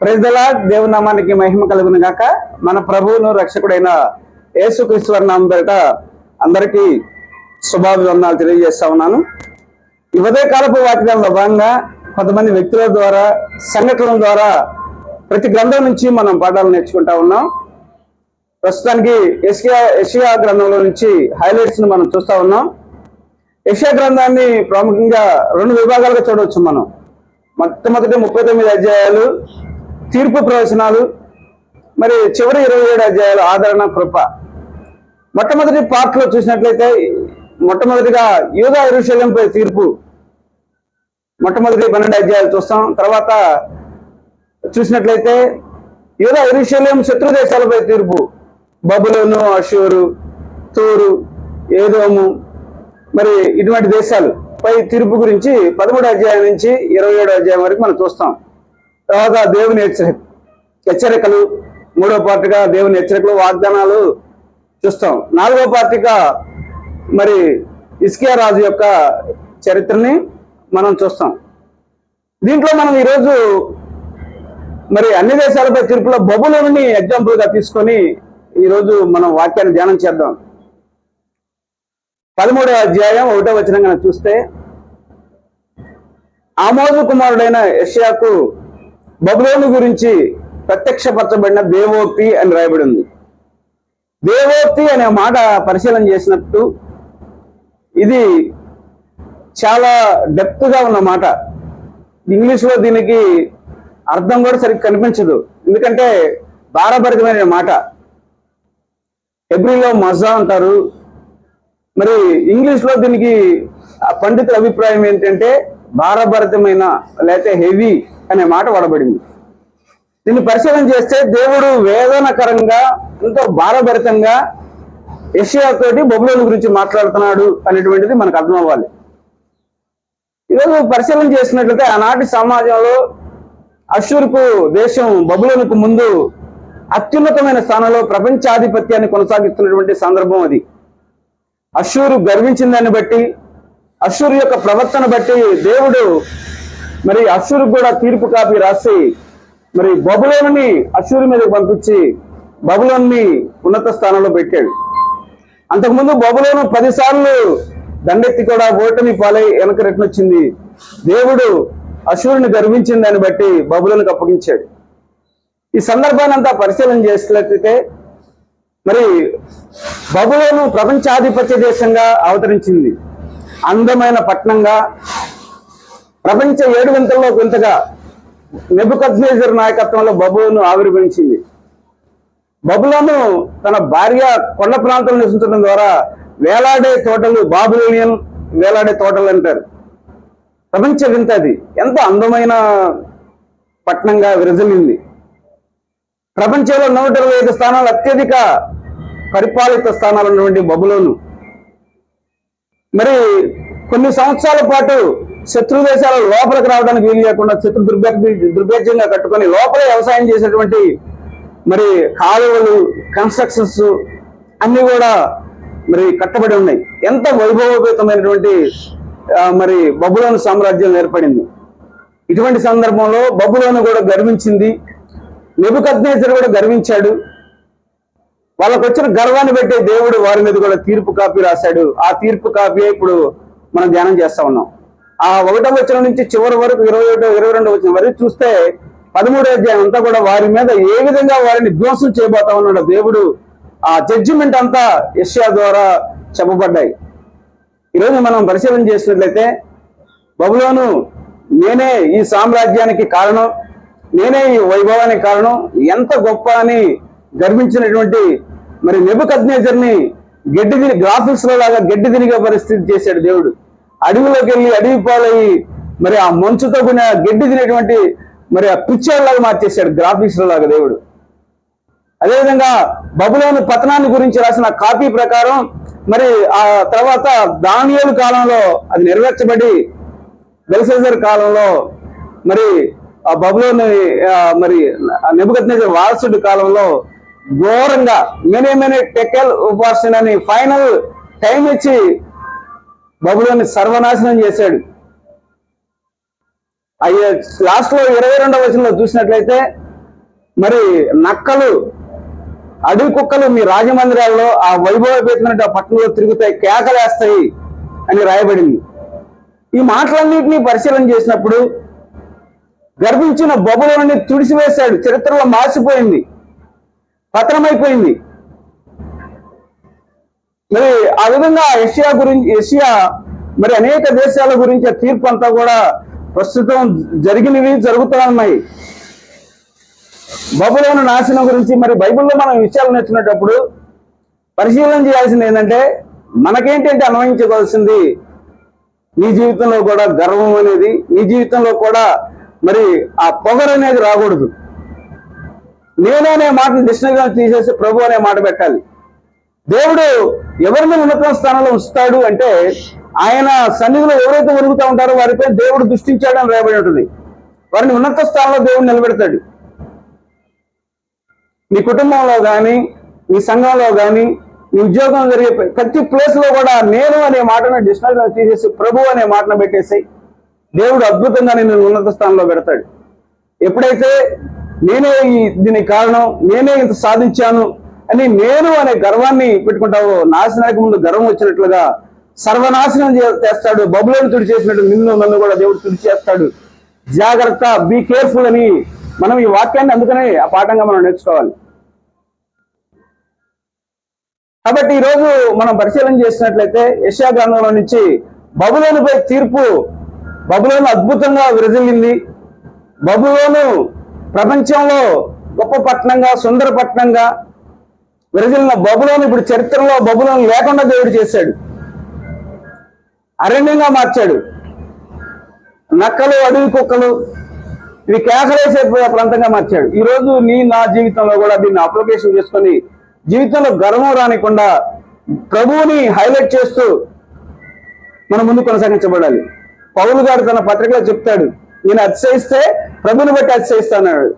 ప్రజల దేవునామానికి మహిమ కలుగును గాక. మన ప్రభువును రక్షకుడైన యేసుక్రీస్తు నామం పేరిట అందరికీ శుభాభివందనాలు తెలియజేస్తా ఉన్నాను. ఈ ఉదయకాలపు వాక్యాలలో భాగంగా కొంతమంది వ్యక్తుల ద్వారా సంఘటనల ద్వారా ప్రతి గ్రంథం నుంచి మనం పాఠాలు నేర్చుకుంటా ఉన్నాం. ప్రస్తుతానికి ఎస్కియా ఎషియా గ్రంథంలో నుంచి హైలైట్స్ని మనం చూస్తా ఉన్నాం. యెషయా గ్రంథాన్ని ప్రాముఖ్యంగా రెండు విభాగాలుగా చూడవచ్చు మనం. మొట్టమొదటి ముప్పై తొమ్మిది అధ్యాయాలు తీర్పు ప్రవచనాలు మరి చివరి ఇరవై ఏడు అధ్యాయాలు ఆదరణ కృప. మొట్టమొదటి పార్ట్లో చూసినట్లయితే మొట్టమొదటిగా యూదా ఇరుషల్యంపై తీర్పు. మొట్టమొదటి పన్నెండు అధ్యాయాలు చూస్తాం. తర్వాత చూసినట్లయితే యూదా ఇరుషల్యం శత్రు దేశాలపై తీర్పు. బబులోను అషూరు తూరు ఏదోము మరి ఇటువంటి దేశాలు పై తీర్పు గురించి పదమూడు అధ్యాయం నుంచి ఇరవై ఏడు అధ్యాయం వరకు మనం చూస్తాం. తర్వాత దేవుని హెచ్చరిక హెచ్చరికలు. మూడో పార్టీగా దేవుని హెచ్చరికలు వాగ్దానాలు చూస్తాం. నాలుగో పార్టీగా మరి ఇస్కియా రాజు యొక్క చరిత్రని మనం చూస్తాం. దీంట్లో మనం ఈరోజు మరి అన్ని దేశాలపై తీర్పులో బబులోని ఎగ్జాంపుల్గా తీసుకొని ఈరోజు మనం వాక్యాన్ని ధ్యానం చేద్దాం. పదమూడవ అధ్యాయం ఒకటో వచనం చూస్తే ఆమోదు కుమారుడైన యష్యాకు బబులోను గురించి ప్రత్యక్షపరచబడిన దేవోక్తి అని రాయబడి ఉంది దేవోక్తి అనే మాట పరిశీలన చేసినట్టు ఇది చాలా డెప్త్గా ఉన్న మాట. ఇంగ్లీష్లో దీనికి అర్థం కూడా సరిగ్గా కనిపించదు. ఎందుకంటే భారభరితమైన మాట. ఎబ్రిలో మజా అంటారు. మరి ఇంగ్లీష్లో దీనికి పండితుల అభిప్రాయం ఏంటంటే భారభరితమైన లేకపోతే హెవీ అనే మాట వాడబడింది. దీన్ని పరిశీలన చేస్తే దేవుడు వేదనకరంగా ఎంతో భారభరితంగా యెషయా తోటి బొబులోని గురించి మాట్లాడుతున్నాడు అనేటువంటిది మనకు అర్థం అవ్వాలి ఈరోజు పరిశీలన చేసినట్లయితే ఆనాటి సమాజంలో అషూర్కు దేశం బబులోనికి ముందు అత్యున్నతమైన స్థానంలో ప్రపంచాధిపత్యాన్ని కొనసాగిస్తున్నటువంటి సందర్భం అది. అషూరు గర్వించిందని బట్టి అషూరు యొక్క ప్రవర్తన బట్టి దేవుడు మరి అషూరు కూడా తీర్పు కాపీ రాసి మరి బబులోని అషూరు మీదకి పంపించి బబులోని ఉన్నత స్థానంలో పెట్టాడు. అంతకుముందు బబులోను పదిసార్లు దండెత్తి కూడా ఓటమి పాలై వెనక రెట్నొచ్చింది దేవుడు అశూరుని గర్వించిన దాన్ని బట్టి బబులోనికి అప్పగించాడు. ఈ సందర్భాన్ని అంతా పరిశీలన చేసినట్లయితే మరి బబులోను ప్రపంచాధిపత్య దేశంగా అవతరించింది. అందమైన పట్టణంగా ప్రపంచ ఏడు వింతల్లో వింతగా నెబుకజ్నేజర్ నాయకత్వంలో బబులోను ఆవిర్భవించింది. బబులోను తన భార్య కొండ ప్రాంతంలో నివసించడం ద్వారా వేలాడే తోటలు బాబులోనియన్ వేలాడే తోటలు అంటారు. ప్రపంచ వింత అది. ఎంత అందమైన పట్టణంగా విరజలింది ప్రపంచంలో నూట ఇరవై ఐదు స్థానాలు అత్యధిక పరిపాలిత స్థానాలు ఉన్నటువంటి బబులోను. మరి కొన్ని సంవత్సరాల పాటు శత్రు దేశాల లోపలికి రావడానికి వీలు లేకుండా శత్రు దుర్భేద్య దుర్భేద్యంగా కట్టుకొని లోపలే వ్యవసాయం చేసేటువంటి మరి కాలువలు కన్స్ట్రక్షన్స్ అన్ని కూడా మరి కట్టబడి ఉన్నాయి. ఎంత వైభవోపేతమైనటువంటి మరి బబులోని సామ్రాజ్యం ఏర్పడింది. ఇటువంటి సందర్భంలో బబులోను కూడా గర్వించింది. నెబుకద్నేజర్ కూడా గర్వించాడు. వాళ్ళకు వచ్చిన గర్వాన్ని పెట్టే దేవుడు వారి మీద కూడా తీర్పు కాపీ రాశాడు. ఆ తీర్పు కాపీ ఇప్పుడు మనం ధ్యానం చేస్తా ఉన్నాం. ఆ ఒకటో వచ్చిన నుంచి చివరి వరకు ఇరవై ఒకటో ఇరవై రెండో వచ్చిన వరకు చూస్తే పదమూడో అధ్యాయం అంతా కూడా వారి మీద ఏ విధంగా వారిని ధ్వంసం చేయబోతా ఉన్నాడు దేవుడు ఆ జడ్జిమెంట్ అంతా యష్యా ద్వారా చెప్పబడ్డాయి. ఈరోజు మనం పరిశీలన చేసినట్లయితే బబులోను నేనే ఈ సామ్రాజ్యానికి కారణం నేనే ఈ వైభవానికి కారణం ఎంత గొప్ప అని గర్వించినటువంటి మరి నెబుకద్నేజర్ని గడ్డి తిని గ్రాఫిక్స్లో లాగా గడ్డి తిరిగే పరిస్థితి చేశాడు దేవుడు. అడవిలోకి వెళ్ళి అడవి పాలయ్యి మరి ఆ మంచుతో కూడిన గడ్డి తినేటువంటి మరి ఆ పిక్చర్ లాగా మార్చేశాడు గ్రాఫిక్స్ లాగా దేవుడు. అదేవిధంగా బబులోని పతనాన్ని గురించి రాసిన కాపీ ప్రకారం మరి ఆ తర్వాత దానియోలు కాలంలో అది నెరవేర్చబడి బెల్సెజర్ కాలంలో మరి ఆ బబులోని మరి నెబుకద్నేజర్ వారసుడి కాలంలో ఘోరంగా మెనీ మెనీ టెకెల్ ఉపాసన అని ఫైనల్ టైం ఇచ్చి బబులోని సర్వనాశనం చేశాడు. అయ్యే లాస్ట్లో ఇరవై రెండవ వచనంలో చూసినట్లయితే మరి నక్కలు అడవి కుక్కలు మీ రాజమందిరాల్లో ఆ వైభవపేతమైన ఆ పట్టణంలో తిరుగుతాయి కేకలేస్తాయి అని రాయబడింది. ఈ మాటలన్నింటినీ పరిశీలన చేసినప్పుడు గర్భించిన బొబ్బలోని తుడిసివేశాడు చరిత్రలో మాసిపోయింది పత్రమైపోయింది మరి ఆ విధంగా ఏషియా గురించి ఏషియా మరి అనేక దేశాల గురించి తీర్పు అంతా కూడా ప్రస్తుతం జరిగినవి జరుగుతున్నాయి బబులోను నాశనం గురించి మరి బైబిల్లో మనం విషయాలు నేర్చుకునేటప్పుడు పరిశీలన చేయాల్సింది ఏంటంటే మనకేంటంటే అన్వయించుకోవాల్సింది నీ జీవితంలో కూడా గర్వం అనేది నీ జీవితంలో కూడా మరి ఆ పొగరు అనేది రాకూడదు. నేను అనే మాటను దృష్టిగా తీసేసి ప్రభు అనే మాట పెట్టాలి. దేవుడు ఎవరిని ఉన్నత స్థానంలో ఉంచుతాడు అంటే ఆయన సన్నిధిలో ఎవరైతే ఒరుగుతూ ఉంటారో వారిపై దేవుడు దృష్టించాడు అని రాయబడి ఉంటుంది. వారిని ఉన్నత స్థానంలో దేవుడు నిలబెడతాడు. నీ కుటుంబంలో కానీ నీ సంఘంలో కానీ నీ ఉద్యోగం జరిగే ప్రతి ప్లేస్లో కూడా నేను అనే మాటను డిక్షనరీలో తీసేసి ప్రభు అనే మాటను పెట్టేసి దేవుడు అద్భుతంగా నేను ఉన్నత స్థానంలో పెడతాడు. ఎప్పుడైతే నేనే ఈ దీనికి కారణం నేనే ఇంత సాధించాను అని నేను అనే గర్వాన్ని పెట్టుకుంటావు. నాశనానికి ముందు గర్వం వచ్చినట్లుగా సర్వనాశనం చేస్తాడు. బబులను తుడి చేసినట్టు నిన్ను నన్ను కూడా దేవుడు తుడి చేస్తాడు. జాగ్రత్త బీ కేర్ఫుల్ అని మనం ఈ వాక్యాన్ని అందుకనే ఆ పాఠంగా మనం నేర్చుకోవాలి. కాబట్టి ఈ రోజు మనం పరిశీలన చేసినట్లయితే యశా గ్రంథంలో నుంచి బబులోనుపై తీర్పు బబులోను అద్భుతంగా విరజిల్లింది. బబులోను ప్రపంచంలో గొప్ప పట్టణంగా సుందర పట్టణంగా విరజిల్లిన బబులోని ఇప్పుడు చరిత్రలో బబులోని లేకుండా దేవుడు చేశాడు. అరణ్యంగా మార్చాడు. నక్కలు అడవి కుక్కలు ఇవి కేకలేసే ప్రాంతంగా మార్చాడు. ఈ రోజు నీ నా జీవితంలో కూడా దీన్ని అప్లికేషన్ చేసుకొని జీవితంలో గర్వం రానికుండా ప్రభువుని హైలైట్ చేస్తూ మనం ముందు కొనసాగించబడాలి. పౌలు గారు తన పత్రికలో చెప్తాడు నేను అతిశయిస్తే ప్రభుని బట్టి అతిశయిస్తాడు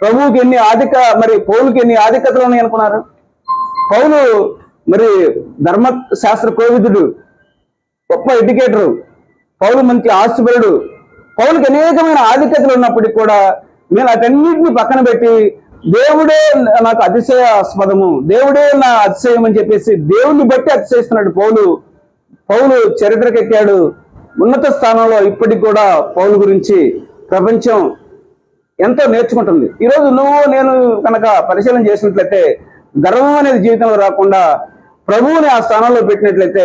ప్రభువుకి ఎన్ని ఆధిక మరి పౌలుకి ఎన్ని ఆధిక్యతలు ఉన్నాయి అనుకున్నారు పౌలు మరి ధర్మ శాస్త్ర కోవిదుడు గొప్ప ఎడ్యుకేటరు పౌలు మంచి ఆస్తిపరుడు పౌలుకి అనేకమైన ఆధిక్యతలు ఉన్నప్పటికీ కూడా నేను అటన్నిటిని పక్కన పెట్టి దేవుడే నాకు అతిశయాస్పదము దేవుడే నా అతిశయం అని చెప్పేసి దేవుణ్ణి బట్టి అతిశయిస్తున్నాడు పౌలు. పౌలు చరిత్రకెక్కాడు. ఉన్నత స్థానంలో ఇప్పటికి కూడా పౌలు గురించి ప్రపంచం ఎంతో నేర్చుకుంటుంది. ఈరోజు నువ్వు నేను కనుక పరిశీలన చేసినట్లయితే గర్వం అనేది జీవితంలో రాకుండా ప్రభువుని ఆ స్థానంలో పెట్టినట్లయితే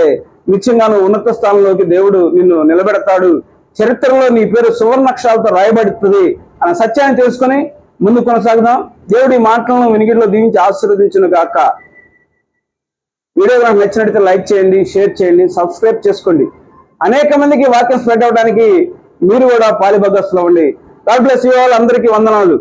నిత్యంగా నువ్వు ఉన్నత స్థానంలోకి దేవుడు నిన్ను నిలబెడతాడు. చరిత్రలో నీ పేరు సువర్ణక్షరాలతో రాయబడుతుంది అన్న సత్యాన్ని తెలుసుకొని ముందు కొనసాగుదాం. దేవుడి మాటలను వినికిడిలో దీవించి ఆశీర్వదించును గాక. వీడియో కనుక నచ్చినట్లయితే లైక్ చేయండి షేర్ చేయండి సబ్స్క్రైబ్ చేసుకోండి. అనేక మందికి వాక్యం స్ప్రెడ్ అవడానికి మీరు కూడా పాలిభగస్లో ఉండి. God bless you all. అందరికీ వందనాలు.